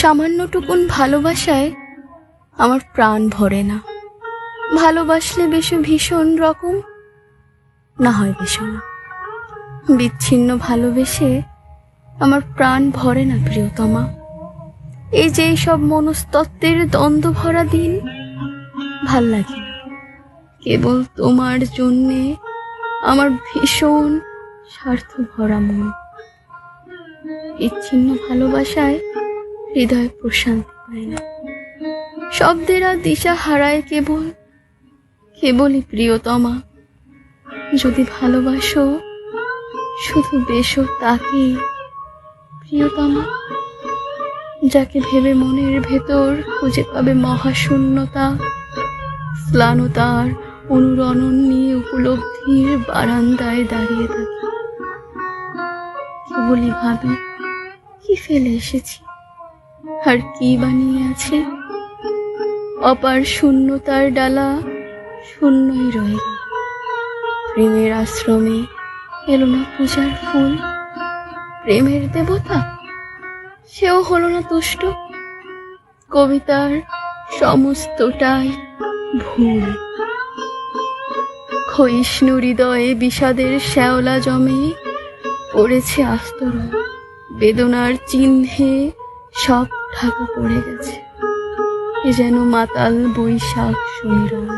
সামান্যটুকুন ভালোবাসায় আমার প্রাণ ভরে না। ভালোবাসলে বেশি ভীষণ রকম, না হয় বেশি না বিচ্ছিন্ন ভালোবেসে আমার প্রাণ ভরে না, প্রিয়তমা। এই যে সব মনস্তত্ত্বের দ্বন্দ্ব ভরা দিন, ভালো লাগে কেবল তোমার জন্যে আমার ভীষণ স্বার্থ ভরা মন। বিচ্ছিন্ন ভালোবাসায় হৃদয় প্রশান্তি পায় না। শব্দের আর দিশা হারায় কেবল, কেবলই প্রিয়তমা। যদি ভালোবাসো, শুধু বেশো তাকে প্রিয়তমা, যাকে ভেবে মনের ভেতর খুঁজে পাবে মহাশূন্যতা স্লানতার অনুরণন নিয়ে উপলব্ধির বারান্দায় দাঁড়িয়ে থাকি। কেবলই ভাবি, কি ফেলে এসেছি? আর কি বানিয়ে আছে? অপার শূন্যতার ডালা শূন্যই রয়ে। প্রেমের আশ্রমে এলো না পূজার ফুল। প্রেমের দেবতা? সেও হলো না তুষ্ট। কবিতার সমস্তটাই ভুল। ক্ষয়িষ্ণু হৃদয়ে বিষাদের শ্যাওলা জমে পড়েছে আস্তরণ। বেদনার চিহ্নে সব ঢাকা পড়ে গেছে। এ যেন মাতাল বৈশাখ সমীরণ